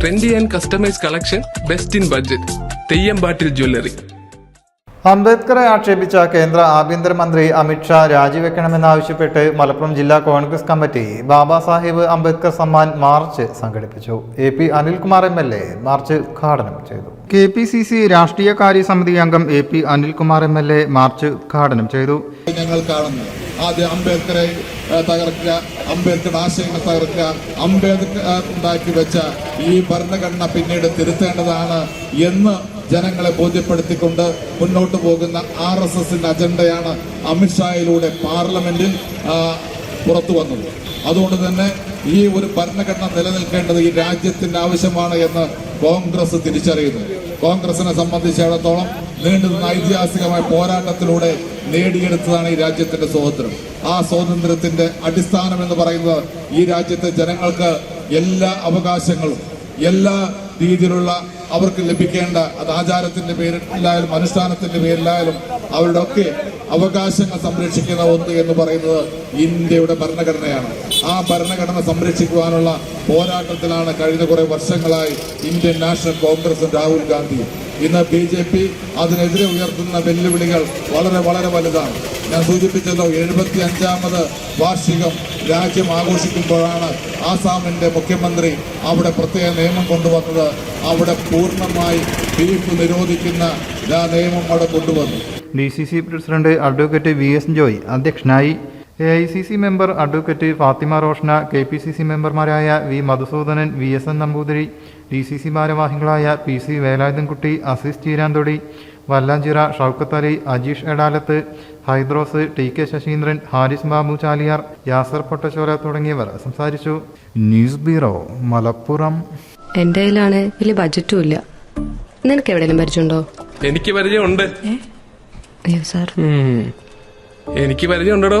Trendy and customise collection best in budget Theyyampattil jewellery അംബേദ്കറെ ആക്ഷേപിച്ച കേന്ദ്ര ആഭ്യന്തരമന്ത്രി അമിത്ഷാ രാജിവെക്കണമെന്നാവശ്യപ്പെട്ട് മലപ്പുറം ജില്ലാ കോൺഗ്രസ് കമ്മിറ്റി ബാബാ സാഹിബ് അംബേദ്കർ സമ്മാൻ മാർച്ച് സംഘടിപ്പിച്ചു. A P Anilkumar M L A march ഉദ്ഘാടനം ചെയ്തു. കെ പി സി സി രാഷ്ട്രീയകാര്യ സമിതി അംഗം A P Anilkumar M L A march ഉദ്ഘാടനം ചെയ്തു. ഞങ്ങൾ കാണുന്നു ആദ്യം അംബേദ്കറെ തകർക്കുക അംബേദ്കർ ആശയങ്ങൾ തകർക്കുക അംബേദ്കർ ഉണ്ടാക്കി വെച്ച ഈ ഭരണഘടന പിന്നീട് തിരുത്തേണ്ടതാണ് എന്ന് ജനങ്ങളെ ബോധ്യപ്പെടുത്തിക്കൊണ്ട് മുന്നോട്ട് പോകുന്ന ആർ എസ് എസിന്റെ അജണ്ടയാണ് അമിത്ഷായിലൂടെ പാർലമെന്റിൽ പുറത്തു വന്നത്. അതുകൊണ്ട് തന്നെ ഈ ഒരു ഭരണഘടന നിലനിൽക്കേണ്ടത് ഈ രാജ്യത്തിന്റെ ആവശ്യമാണ് എന്ന് കോൺഗ്രസ് തിരിച്ചറിയുന്നു. കോൺഗ്രസിനെ സംബന്ധിച്ചിടത്തോളം നീണ്ടുനിന്ന ഐതിഹാസികമായ പോരാട്ടത്തിലൂടെ നേടിയെടുത്തതാണ് ഈ രാജ്യത്തിന്റെ സ്വാതന്ത്ര്യം. ആ സ്വാതന്ത്ര്യത്തിന്റെ അടിസ്ഥാനം എന്ന് പറയുന്നത് ഈ രാജ്യത്തെ ജനങ്ങൾക്ക് എല്ലാ അവകാശങ്ങളും എല്ലാ രീതിയിലുള്ള അവർക്ക് ലഭിക്കേണ്ട അത് ആചാരത്തിന്റെ പേരിലായാലും അനുഷ്ഠാനത്തിന്റെ പേരിലായാലും അവരുടെ ഒക്കെ അവകാശങ്ങൾ സംരക്ഷിക്കുന്ന ഒന്ന് എന്ന് പറയുന്നത് ഇന്ത്യയുടെ ഭരണഘടനയാണ്. ആ ഭരണഘടന സംരക്ഷിക്കുവാനുള്ള പോരാട്ടത്തിലാണ് കഴിഞ്ഞ കുറെ വർഷങ്ങളായി ഇന്ത്യൻ നാഷണൽ കോൺഗ്രസും രാഹുൽ ഗാന്ധിയും. ഇന്ന് ബി ജെ പി അതിനെതിരെ ഉയർത്തുന്ന വെല്ലുവിളികൾ വളരെ വളരെ വലുതാണ്. ഞാൻ സൂചിപ്പിച്ചല്ലോ എഴുപത്തി അഞ്ചാമത് വാർഷികം രാജ്യം ആഘോഷിക്കുമ്പോഴാണ് ആസാമിന്റെ മുഖ്യമന്ത്രി അവിടെ പ്രത്യേക നിയമം കൊണ്ടുവന്നത്. അവിടെ പൂർണമായി ബീഫ് നിരോധിക്കുന്ന നിയമം അവിടെ കൊണ്ടുവന്നു. D C C president advocate V S Joy അധ്യക്ഷനായി A I C C member advocate Fathima Roshana K P C C മെമ്പർമാരായ V Madhusoodanan V S N Namboothiri D C C ഭാരവാഹികളായ P C Velayudhankutty Azeez Cheeranthodi Vallanchira Shoukath Ali Ajeesh Edalath Haidros T K Sasheendran Haris Babu Chaliyar Yasar Pottachola തുടങ്ങിയവർ സംസാരിച്ചു. News bureau Malappuram. എന്റെ കയ്യിലാണ് വലിയ ബജറ്റും ഇല്ല. നിനക്ക് എവിടെയെങ്കിലും പരിചയമുണ്ടോ? എനിക്ക് പരിചയമുണ്ട്. അയ്യോ സാർ. എനിക്ക് പരിചയമുണ്ടോ